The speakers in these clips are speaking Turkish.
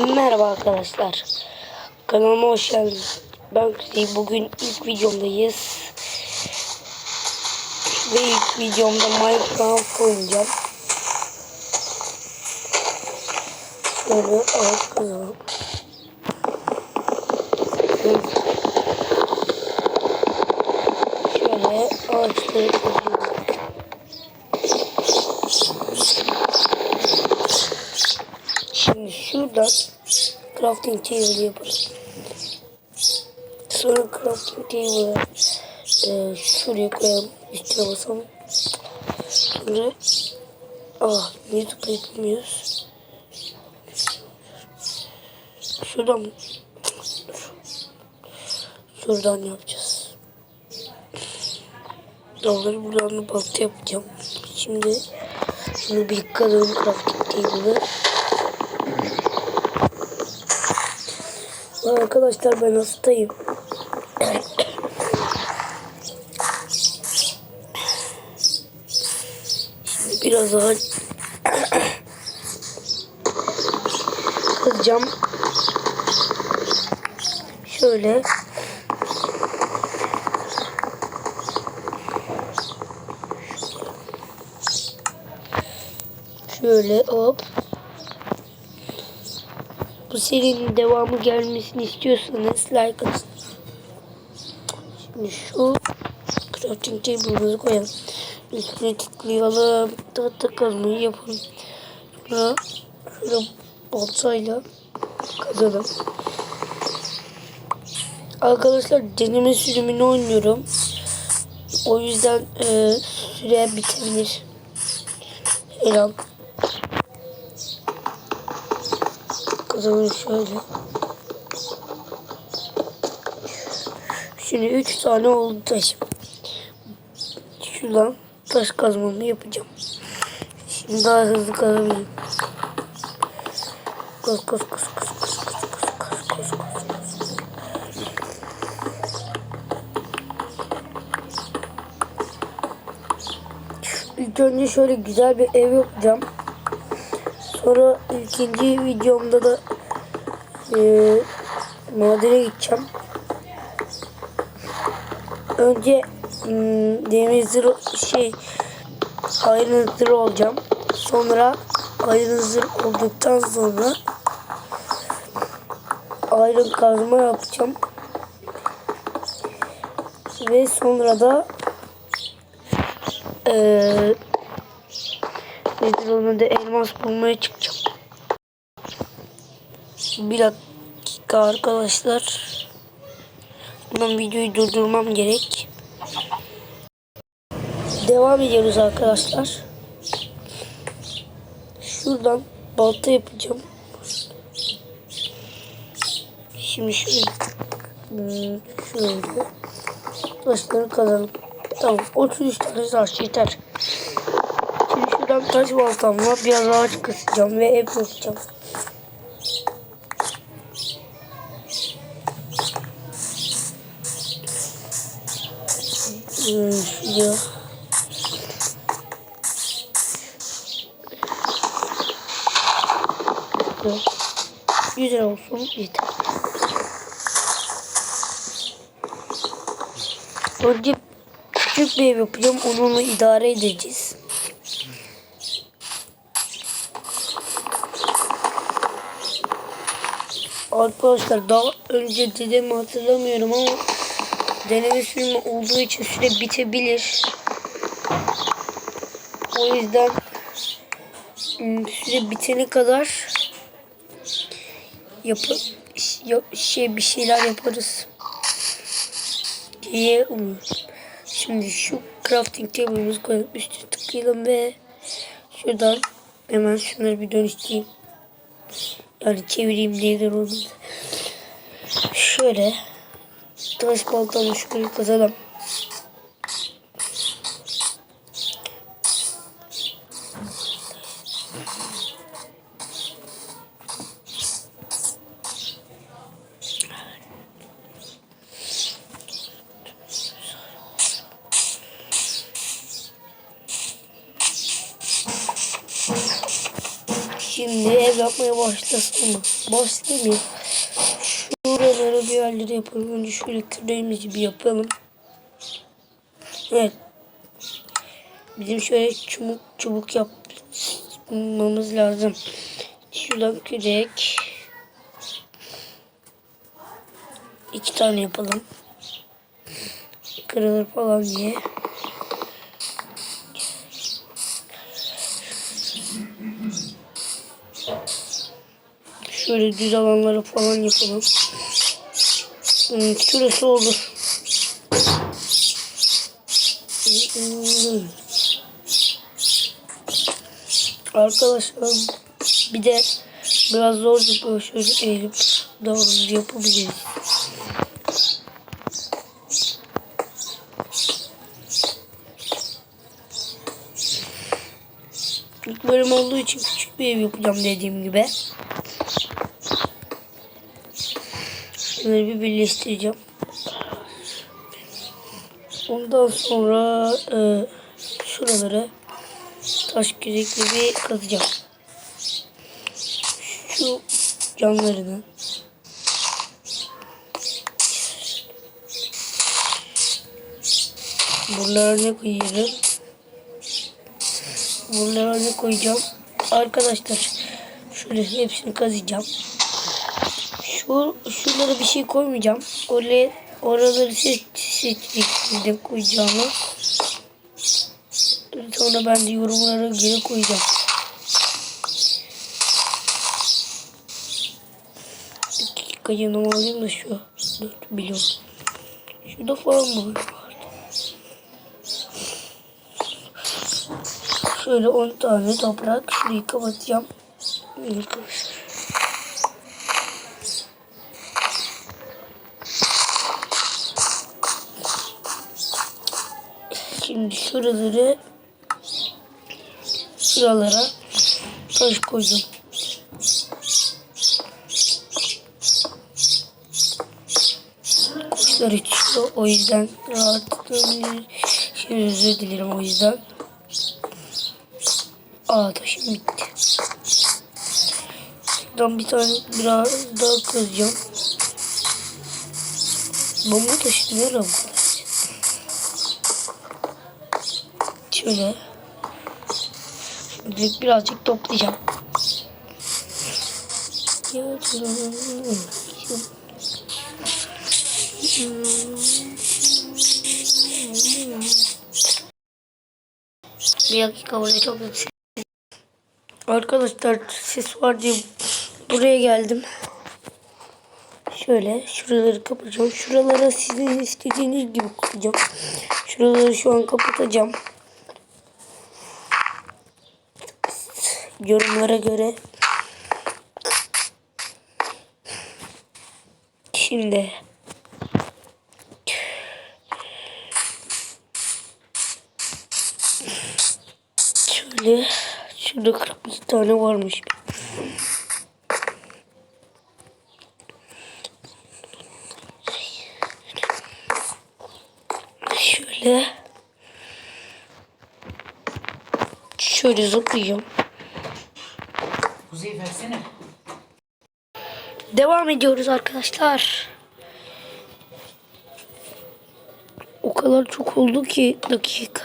Merhaba arkadaşlar. Kanalıma hoş geldiniz. Ben Kuzey. Bugün ilk videomdayız. Ve ilk videomda Minecraft oynayacağım. Şöyle ağaç kazalım. Şöyle ağaçları kazıyorum. Şimdi şuradan crafting table yapalım. Sonra crafting table'ı e, şuraya koyalım. Üstüne basalım. Sonra ah niye tıklayamıyoruz? Şuradan mı? Şuradan yapacağız. Dağları buradan da balta yapacağım. Şimdi şimdi bir kadın crafting table'ı Arkadaşlar ben hastayım. Şimdi biraz daha kızacağım. Şöyle Şöyle hop bu serinin devamı gelmesini istiyorsanız like atın. Şimdi şu crafting table'ımızı koyalım. Üstüne tıklayalım. Tahta kazmayı yapalım. Sonra şurada baltayla kazalım. Arkadaşlar deneme sürümünü oynuyorum. O yüzden e, süre bitebilir. Her. Kazanın şöyle. Şimdi 3 tane oldu taşım. Şuradan taş kazmamı yapacağım. Şimdi daha hızlı kazabilirim. Kaz kaz kaz kaz kaz kaz kaz kaz kaz kaz. İlk önce şöyle güzel bir ev yapacağım. Sonra ikinci videomda da e, madene gideceğim. Önce hmm, şey iron zırh olacağım. Sonra iron olduktan sonra iron kazma yapacağım. Ve sonra da eee Nedir onu da elmas bulmaya çıkacağım. Bir dakika arkadaşlar. Bundan videoyu durdurmam gerek. Devam ediyoruz arkadaşlar. Şuradan balta yapacağım. Şimdi şöyle hmm, şöyle taşları kazalım. Tamam 33 tane taş yeter. Şuradan taş baltamla biraz ağaç kısacağım ve ev yapacağım. Şuraya. Güzel olsun yeter. Önce küçük bir ev yapacağım. Onunla idare edeceğiz. Arkadaşlar daha önce dediğimi hatırlamıyorum ama deneme sürümü olduğu için süre bitebilir. O yüzden süre bitene kadar yap, şey bir şeyler yaparız diye umuyorum. Şimdi şu crafting table'ımızı koyalım üstüne tıklayalım ve şuradan hemen şunları bir dönüştüreyim. Yani çevireyim nedir onu. Şöyle. Tıraş baltanı şükür kazanalım. Şimdi ev yapmaya başlasın mı? mi? Şuraları bir yerlere yapalım. Önce şöyle küreğimizi bir yapalım. Evet. Bizim şöyle çubuk çubuk yapmamız lazım. Şuradan kürek. İki tane yapalım. Kırılır falan diye. Şöyle düz alanları falan yapalım. Hmm, şurası olur. Arkadaşlar bir de biraz zor böyle şöyle eğilip doğru yapabiliriz. İlk bölüm olduğu için küçük bir ev yapacağım dediğim gibi. Bunları bir birleştireceğim. Ondan sonra e, şuraları taş kürekle bir kazacağım. Şu camlarını Buralara ne koyuyorum? Buralara ne koyacağım? Arkadaşlar şöyle hepsini kazıyacağım. Şu şunlara bir şey koymayacağım. Oraya oraları seç seçtim koyacağımı. Sonra ben de yorumlara göre koyacağım. dakika yanıma alayım da şu 4 milyon. Şurada falan mı vardı? Şöyle 10 tane toprak. Şurayı kapatacağım. Arkadaşlar. Şimdi şuraları şuralara taş koydum. Kuşlar uçuyor. O yüzden rahatlığım Şimdi özür dilerim o yüzden. Aa taşım bitti. Şuradan bir tane biraz daha kazacağım. Bomba taşı nereye Şöyle. Şimdi birazcık toplayacağım. Bir dakika burada çok. Arkadaşlar ses var diye buraya geldim. Şöyle şuraları kapatacağım. Şuralara sizin istediğiniz gibi koyacağım. Şuraları şu an kapatacağım. Yorumlara göre. Şimdi şöyle şurada 42 tane varmış. Şöyle şöyle zıplayacağım. Kuzey versene. Devam ediyoruz arkadaşlar. O kadar çok oldu ki dakika.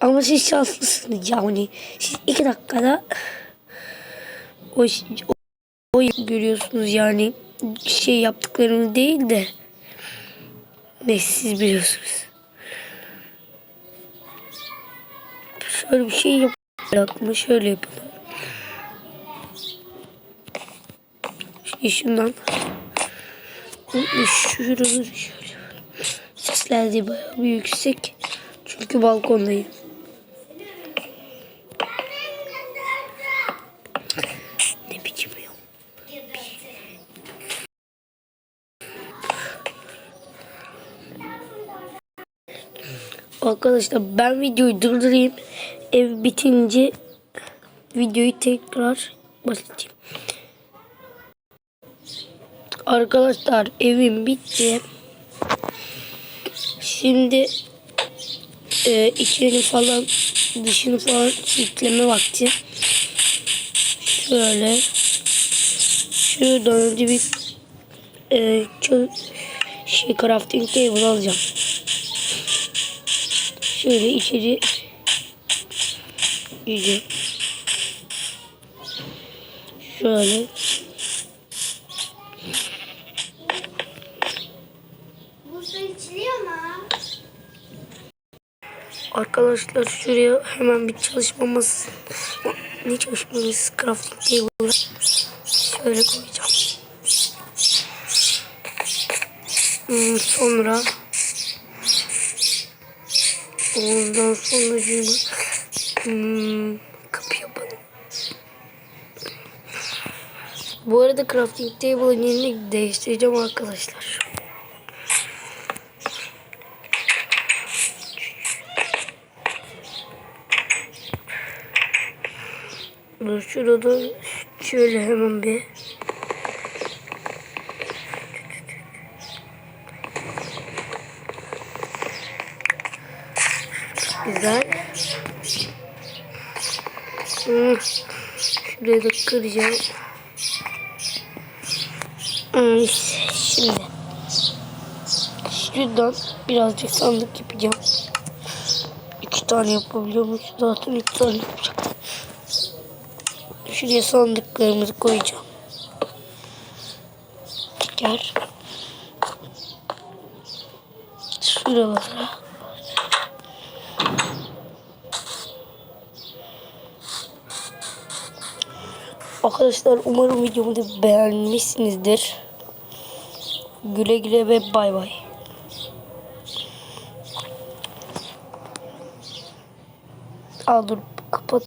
Ama siz şanslısınız yani. Siz iki dakikada o, o, o görüyorsunuz yani şey yaptıklarını değil de ne siz biliyorsunuz. Şöyle bir şey yapalım. Şöyle yapalım. Şundan şuraları sesler de bayağı bir yüksek çünkü balkondayım. Ne biçim yok. Arkadaşlar ben videoyu durdurayım. Ev bitince videoyu tekrar başlatayım. Arkadaşlar evim bitti. Şimdi e, içini falan dışını falan süsleme vakti. Şöyle şuradan önce bir e, şey crafting table alacağım. Şöyle içeri iyice şöyle Arkadaşlar şuraya hemen bir çalışmamız ne çalışmamız crafting table'ı şöyle koyacağım. Hmm, sonra ondan sonra şunu hmm, kapı yapalım. Bu arada crafting table'ın yerini değiştireceğim arkadaşlar. Dur şurada şöyle hemen bir Güzel. Hmm. Şuraya da kıracağım. Hmm, Şimdi şuradan birazcık sandık yapacağım. İki tane yapabiliyormuş. Zaten iki tane yapacağım. Şuraya sandıklarımızı koyacağım. Teker. Şuralara. Arkadaşlar umarım videomu da beğenmişsinizdir. Güle güle ve bay bay. Aa